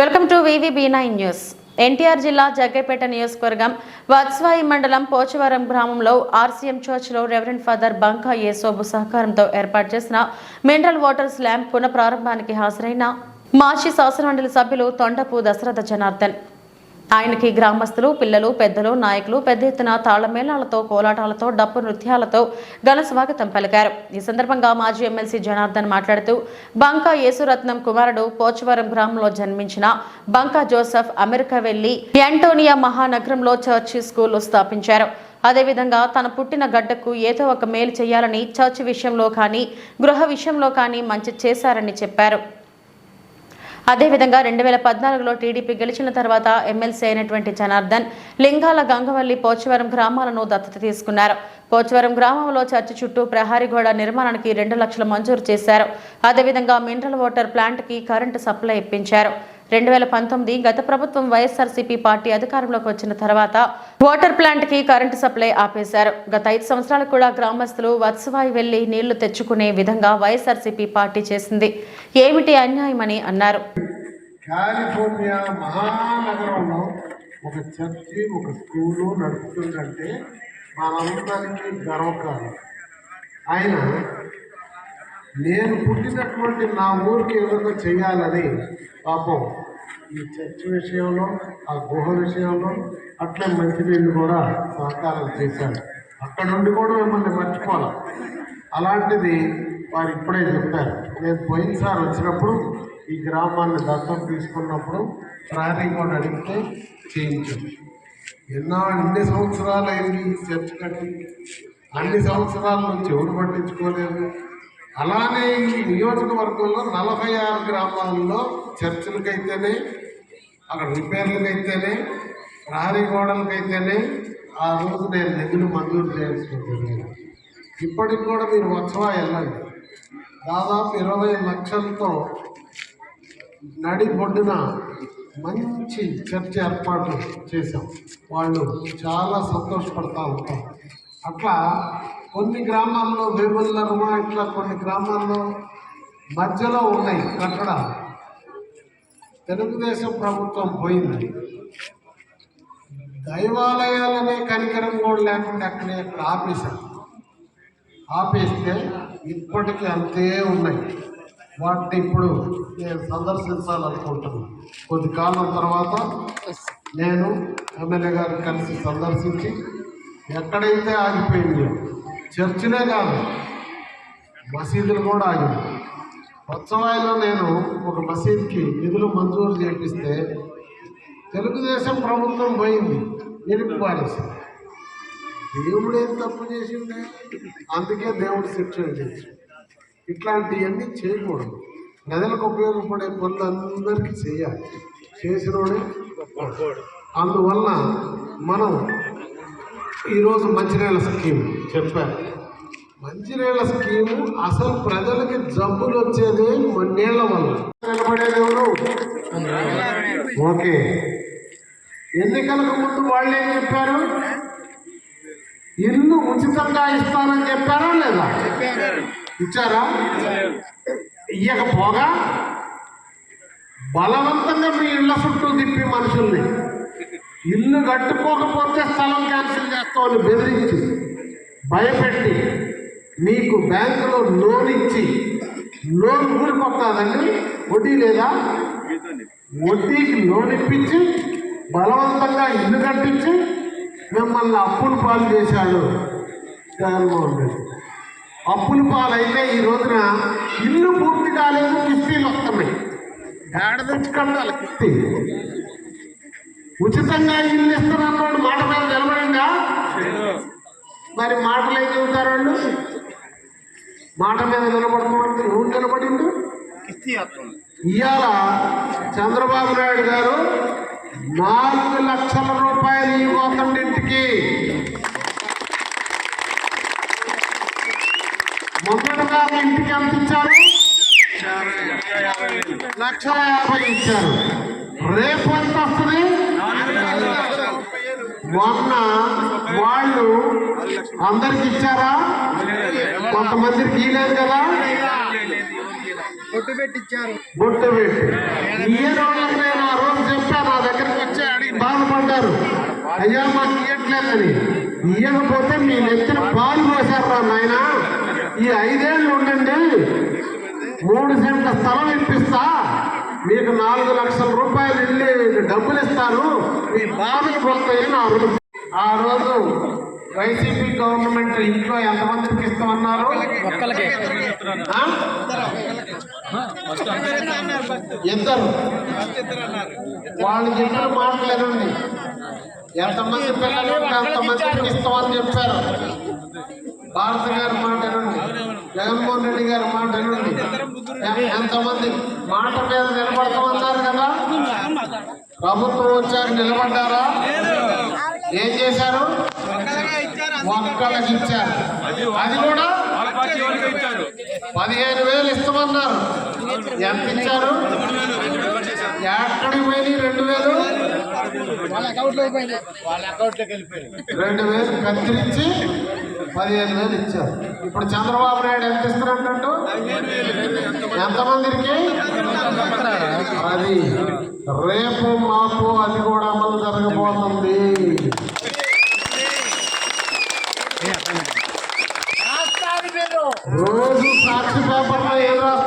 Welcome to VVB nine news. NTR జిల్లా జగ్గైపేట నియోజకవర్గం వత్స్వాయి మండలం పోచవరం గ్రామంలో ఆర్సీఎం చర్చ్లో రెవరెండ్ ఫాదర్ బంకా యేసోబు సహకారంతో ఏర్పాటు చేసిన మినరల్ వాటర్ స్లామ్ పునఃప్రారంభానికి హాజరైన మాజీ శాసనమండలి సభ్యులు తొండపు దశరథ జనార్దన్. ఆయనకి గ్రామస్తులు పిల్లలు పెద్దలు నాయకులు పెద్ద ఎత్తున తాళమేళాలతో కోలాటాలతో డప్పు నృత్యాలతో ఘన స్వాగతం పలికారు. ఈ సందర్భంగా మాజీ ఎమ్మెల్సీ జనార్దన్ మాట్లాడుతూ బంకా యేసురత్నం కుమారుడు పోచవరం గ్రామంలో జన్మించిన బంకా జోసెఫ్ అమెరికా వెళ్ళి యాంటోనియా మహానగరంలో చర్చి స్కూల్ స్థాపించారు. అదేవిధంగా తన పుట్టిన గడ్డకు ఏదో ఒక మేలు చేయాలని చర్చి విషయంలో కానీ గృహ విషయంలో కానీ మంచి చేశారని చెప్పారు. అదేవిధంగా రెండు వేల పద్నాలుగులో టీడీపీ గెలిచిన తర్వాత ఎమ్మెల్సీ అయినటువంటి జనార్దన్ లింగాల గంగవల్లి పోచవరం గ్రామాలను దత్తత తీసుకున్నారు. పోచవరం గ్రామంలో చర్చి చుట్టూ ప్రహారీ గోడ నిర్మాణానికి రెండు లక్షలు మంజూరు చేశారు. అదేవిధంగా మినరల్ వాటర్ ప్లాంట్కి కరెంటు సప్లై ఇప్పించారు. రెండు వేల పంతొమ్మిది గత ప్రభుత్వం వైఎస్ఆర్సీపీ పార్టీ అధికారంలోకి వచ్చిన తర్వాత వాటర్ ప్లాంట్కి కరెంటు సప్లై ఆపేశారు. గత ఐదు సంవత్సరాలు కూడా గ్రామస్తులు వత్సవాయి వెళ్ళి నీళ్ళు తెచ్చుకునే విధంగా వైఎస్ఆర్సీపీ పార్టీ చేసింది. ఏమిటి అన్యాయమని అన్నారు. కాలిఫోర్నియా మహానగరంలో ఒక చర్చి ఒక స్కూలు నడుపుతుందంటే మనందరికీ గర్వకారం ఆయన నేను పుట్టినటువంటి నా ఊరికి ఏదో చేయాలని పాపం ఈ చర్చ్ విషయంలో ఆ గుహ విషయంలో అట్లే మంచినీళ్ళు కూడా సహకారం చేశారు అక్కడ నుండి కూడా మిమ్మల్ని మర్చిపోవాలి అలాంటిది వారు ఇప్పుడే చెప్పారు. నేను పోయినసారి వచ్చినప్పుడు ఈ గ్రామాన్ని దత్తం తీసుకున్నప్పుడు ప్రహరీ కూడా అడిగితే చేయించాం. ఎన్నో అన్ని సంవత్సరాలు అయింది ఈ చర్చ్ కట్టి. అన్ని సంవత్సరాల నుంచి ఎవరు పట్టించుకోలేదు. అలానే ఈ నియోజకవర్గంలో నలభై ఆరు గ్రామాల్లో చర్చిలకైతేనే అక్కడ రిపేర్లకైతేనే ప్రహరీ గోడలకైతేనే ఆ రోజు నేను నిధులు మంజూరు చేయాల్సి ఇప్పటికి కూడా మీరు ఉత్సవా వెళ్ళండి. దాదాపు ఇరవై లక్షలతో నడిబొడ్డున మంచి చర్చ ఏర్పాటు చేశాం. వాళ్ళు చాలా సంతోషపడతా ఉంటారు. అట్లా కొన్ని గ్రామాల్లో వేములర్మ ఇట్లా కొన్ని గ్రామాల్లో మధ్యలో ఉన్నాయి కట్టడాలు. తెలుగుదేశం ప్రభుత్వం పోయింది. దైవాలయాలనే కనికరం కూడా లేకుండా అక్కడే అక్కడ ఆపేశారు. ఆపేస్తే ఇప్పటికీ అంతే ఉన్నాయి. వాటిని ఇప్పుడు నేను సందర్శించాలనుకుంటున్నాను కొద్ది కాలం తర్వాత నేను ఎమ్మెల్యే గారిని కలిసి సందర్శించి ఎక్కడైతే ఆగిపోయిందో చర్చిలే కాదు మసీదులు కూడా ఆగింది పచ్చవాయిలో నేను ఒక మసీద్కి నిధులు మంజూరు చేపిస్తే తెలుగుదేశం ప్రభుత్వం పోయింది నిలుపు పారేసింది దేవుడు ఏం తప్పు చేసిండే? అందుకే దేవుడు శిక్ష విధించాడు ఇట్లాంటివన్నీ చేయకూడదు. ప్రజలకు ఉపయోగపడే పనులు అందరికీ చేయాలి. చేసినోడే అందువల్ల మనం ఈరోజు మంచినీళ్ళ స్కీమ్ చెప్పారు మంచినీళ్ళ స్కీము అసలు ప్రజలకి జబ్బులు వచ్చేది మన నీళ్ళ వల్ల. నిలబడేది ఎవరు? ఓకే. ఎన్నికలకు ముందు వాళ్ళు ఏం చెప్పారు? ఇల్లు ఉచితంగా ఇస్తానని చెప్పారా లేదా? ఇచ్చారా? ఇయ్యకపోగా? బలవంతంగా మీ ఇళ్ళ చుట్టూ తిప్పి మనుషుల్ని. ఇల్లు కట్టుకోకపోతే స్థలం క్యాన్సిల్ చేస్తామని బెదిరించి భయపెట్టి మీకు బ్యాంకులో లోన్ ఇచ్చి లోన్ ఊరికొస్తుందండి వడ్డీ లేదా? వడ్డీకి లోన్ ఇప్పించి బలవంతంగా ఇల్లు కట్టించి మిమ్మల్ని అప్పులు పాలు చేశాడు జగన్మోహన్ రెడ్డి. అప్పుల పాలైతే ఈ రోజున ఇల్లు పూర్తి కాలేదు కిస్తీలు వస్తున్నాయి. ఏడ తెచ్చుకోండి వాళ్ళ కిస్తీ ఉచితంగా ఇల్లు ఇస్తున్నప్పుడు మాట మీద నిలబడిందా? మరి మాటలు ఏం చెబుతారు వాళ్ళు? మాట మీద నిలబడుతున్నట్టు ఎవరు నిలబడిండు ఇవాళ చంద్రబాబు నాయుడు గారు నాలుగు లక్షల రూపాయలు ఇవ్వకండి ఇంటికి. మొదటగా ఇంటికి ఎంత ఇచ్చారు? లక్ష యాభై ఇచ్చారు. రేపు ఎంత మొన్న వాళ్ళు అందరికి ఇచ్చారా? కొంతమందికి ఇలేదు కదా? పెట్టించారు బొట్టు పెట్టి. ఈ రోజులకు నేను ఆ రోజు చెప్పా నా దగ్గరికి వచ్చి అడిగి బాధపడ్డారు. అయ్యా మాకు ఇయ్యట్లేదని ఇయ్యకపోతే మీ నెత్తిన పాలు పోసారు రా నాయన. ఈ ఐదేళ్ళు ఉండండి. మూడు సెంట్ల స్థలం ఇప్పిస్తా. మీకు నాలుగు లక్షల రూపాయలు ఇల్లు డబ్బులు ఇస్తాను మీ బాధలు పోతాయని ఆ రోజు ఆ రోజు వైసీపీ గవర్నమెంట్ ఇంట్లో ఎంతమందికి ఇస్తామన్నారు? ఇద్దరు. వాళ్ళు చెప్పిన మాటలేనండి ఎంతమంది పిల్లలు అంతమందికి ఇస్తామని చెప్పారు. భారత గారి మాట జగన్మోహన్ రెడ్డి గారి మాట వినండి. ఎంతమంది మాట మీద నిలబడతామన్నారు కదా? ప్రభుత్వం వచ్చాక నిలబడ్డారా? ఏం చేశారు? ఒక్కళ్ళకి ఇచ్చారు. అది కూడా పదిహేను వేలు ఇస్తామన్నారు. ఎంత ఇచ్చారు? ఎక్కడికి పోయి రెండు వేలు. వాళ్ళ అకౌంట్లో అయిపోయింది వాళ్ళ అకౌంట్లోకి వెళ్ళిపోయింది రెండు వేలు కత్తిరించి పదిహేను వేలు ఇచ్చారు. ఇప్పుడు చంద్రబాబు నాయుడు ఎంత ఇస్తున్నట్టు ఎంతమందికి? అది రేపు మాపు అది కూడా అమలు జరగబోతుంది. రోజు సాక్షి పేపర్లో ఏం రాస్తున్నారు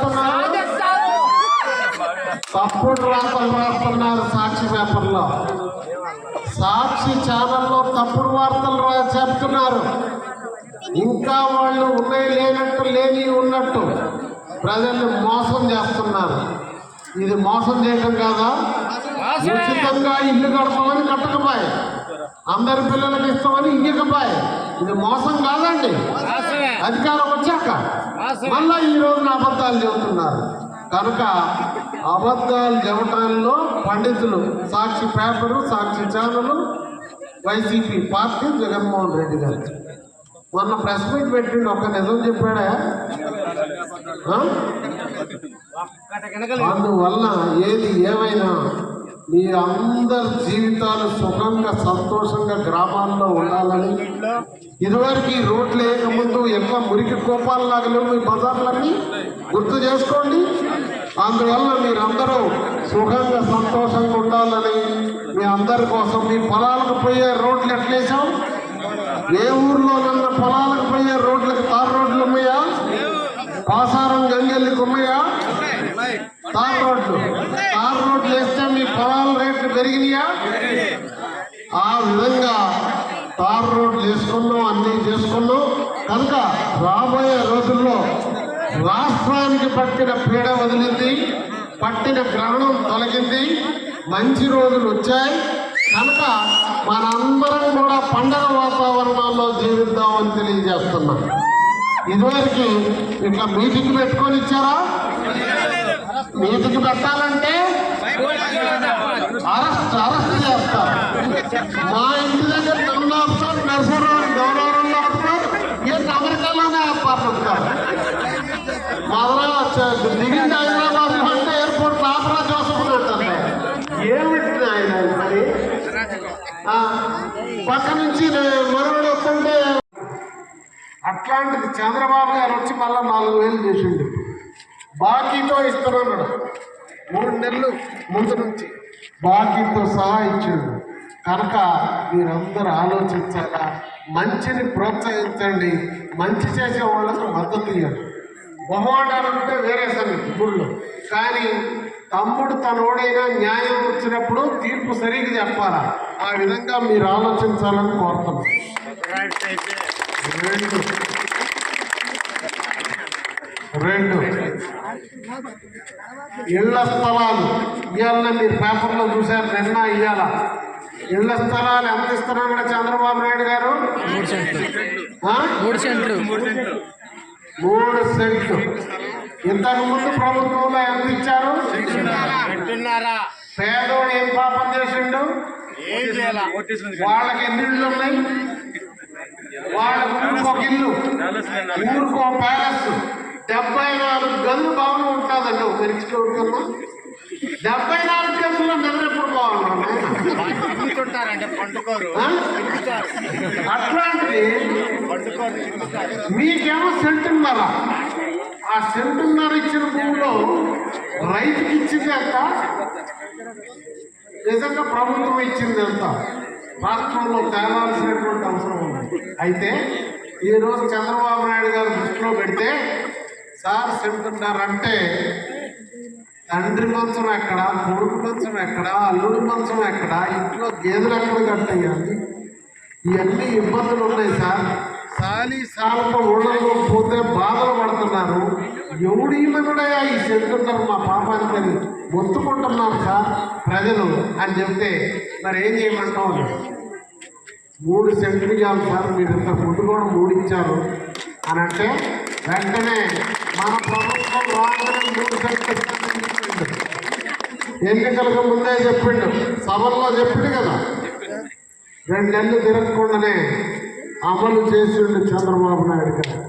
తప్పుడు రాతలు రాస్తున్నారు సాక్షి పేపర్లో. సాక్షి ఛానల్లో తప్పుడు వార్తలు రా చెప్తున్నారు. ఇంకా వాళ్ళు ఉన్నాయి లేనట్టు లేని ఉన్నట్టు ప్రజల్ని మోసం చేస్తున్నారు. ఇది మోసం చేయటం కాదా? ఉచితంగా ఇల్లు కడతామని కట్టకపోయి. అందరి పిల్లలకి ఇస్తామని ఇయ్యకపోయి. ఇది మోసం కాదండి. అధికారం వచ్చాక మళ్ళా ఈ రోజున అబద్ధాలు చెబుతున్నారు. కనుక అబద్ధాలు చెప్పటంలో పండితులు Sakshi paper Sakshi channel YCP party Jaganmohan Reddy గారు. మొన్న ప్రెస్ మీట్ పెట్టిండు ఒక నిజం చెప్పాడా? అందువల్ల ఏది ఏమైనా మీ అందరి జీవితాలు సుఖంగా సంతోషంగా గ్రామాల్లో ఉండాలని ఇదివరకు ఈ రోడ్లు వేయకముందు ఎక్కువ మురికి కోపాలు లేవు మీ బజార్లన్నీ? గుర్తు చేసుకోండి. అందువల్ల మీరందరూ సుఖంగా సంతోషంగా ఉండాలని మీ అందరి కోసం మీ పొలాలకు పోయే రోడ్లు ఎట్లేసాం ఏ ఊర్లో నన్న పొలాలకు పోయే రోడ్లకు తార్ రోడ్లు ఉన్నాయా? పాసారం గంగెళ్ళకి ఉన్నాయా? తార్ రోడ్లు. తార్ రోడ్లు వేస్తే మీ పొలాల రేట్లు పెరిగినాయా? ఆ విధంగా తార్ రోడ్లు వేసుకున్నాం అన్నీ చేసుకున్నాం. కనుక రాబోయే రోజుల్లో రాష్ట్రానికి పట్టిన పీడ వదిలింది పట్టిన గ్రహణం తొలగింది మంచి రోజులు వచ్చాయి. కనుక మనందరం కూడా పండగ వాతావరణంలో జీవిద్దామని తెలియజేస్తున్నాం. ఇదివరకు ఇట్లా మీటింగ్ పెట్టుకొని ఇచ్చారా? మీటింగ్ పెట్టాలంటే అరెస్ట్ అరెస్ట్ చేస్తారు మా ఇంటి దగ్గర నన్ను ఆపుతారు హైదరాబాద్ ఎయిర్పోర్ట్ ఆపరా చూసుకున్నట్టు ఏమిటి ఆయన పక్క నుంచి మరొకడు వస్తుంటే అట్లాంటిది చంద్రబాబు గారు వచ్చి మళ్ళీ నాలుగు వేలు చేసిండు. బాకీతో ఇస్తున్నాడు మూడు నెలలు ముందు నుంచి బాకీతో సహా ఇచ్చిండు. కనుక మీరందరూ ఆలోచించాక మంచిని ప్రోత్సహించండి. మంచి చేసే వాళ్ళకు మద్దతు ఇవ్వండి. బహుమానాలంటే వేరే సంగతి గుళ్ళు. కానీ తమ్ముడు తనోడైనా న్యాయం వచ్చినప్పుడు తీర్పు సరిగ్గా చెప్పాలా? ఆ విధంగా మీరు ఆలోచించాలని కోరుతున్నాం. రెండు. రెండు. ఇళ్ళ స్థలాలు. ఇవాళ మీరు పేపర్లో చూశారు నిన్న ఇవాళ. ఇళ్ళ స్థలాలు ఎంత ఇస్తున్నాడు చంద్రబాబు నాయుడు గారు? మూడు సెంట్లు. మూడు సెంట్లు. ఇంతకు ముందు ప్రభుత్వంలో ఎంత ఇచ్చారు? పేదోడు ఏం పాపం చేసిండు? వాళ్ళకి ఎన్ని ఇళ్ళు ఉన్నాయి? వాళ్ళ ఊరికి ఒక ఇల్లు. ఊరికి ఒక ప్యాలెస్. డెబ్బై నాలుగు గదులు భవనం ఉంటుందండి ఒక మనిషి కన్నా డెబ్బై నాలుగు నిద్రప్పుడు బాగున్నాను తిరుగుతుంటారంటే పండుకోరు. అట్లాంటిది మీకేమో సెంటున్నర? ఆ సెంటున్నర ఇచ్చిన భూమిలో రైతుకి ఇచ్చింది ఎంత? నిజంగా ప్రభుత్వం ఇచ్చింది ఎంత? రాష్ట్రంలో తేలాల్సినటువంటి అవసరం ఉంది. అయితే ఈరోజు చంద్రబాబు నాయుడు గారు దృష్టిలో పెడితే సార్ సెంటున్నర అంటే తండ్రి మంచం ఎక్కడ కొడుకు మంచం ఎక్కడ అల్లుడు మంచం ఎక్కడ ఇంట్లో గేదెలు ఎక్కడ కట్టేయాలి? ఇవన్నీ ఇబ్బందులు ఉన్నాయి సార్. సాలి సాలతో ఊళ్ళలో పోతే బాధలు పడుతున్నారు. ఎవడు ఈమెనుడయా ఈ చెందుతున్నారు మా పాపానికని మొత్తుకుంటున్నారు సార్ ప్రజలు అని చెప్తే మరి ఏం చేయమంటాం మూడు సెంట్లు ఇవ్వాలి సార్ మీరు ఇంత ముందు కూడా మూడు ఇచ్చారు అని అంటే వెంటనే మన ప్రభుత్వం రాగానే మూడు సెంట్లు ఎన్నికలకు ముందే చెప్పిండు. సభల్లో చెప్పిండు కదా. రెండు నెలలు తిరగకుండానే అమలు చేసిండు చంద్రబాబు నాయుడు గారు.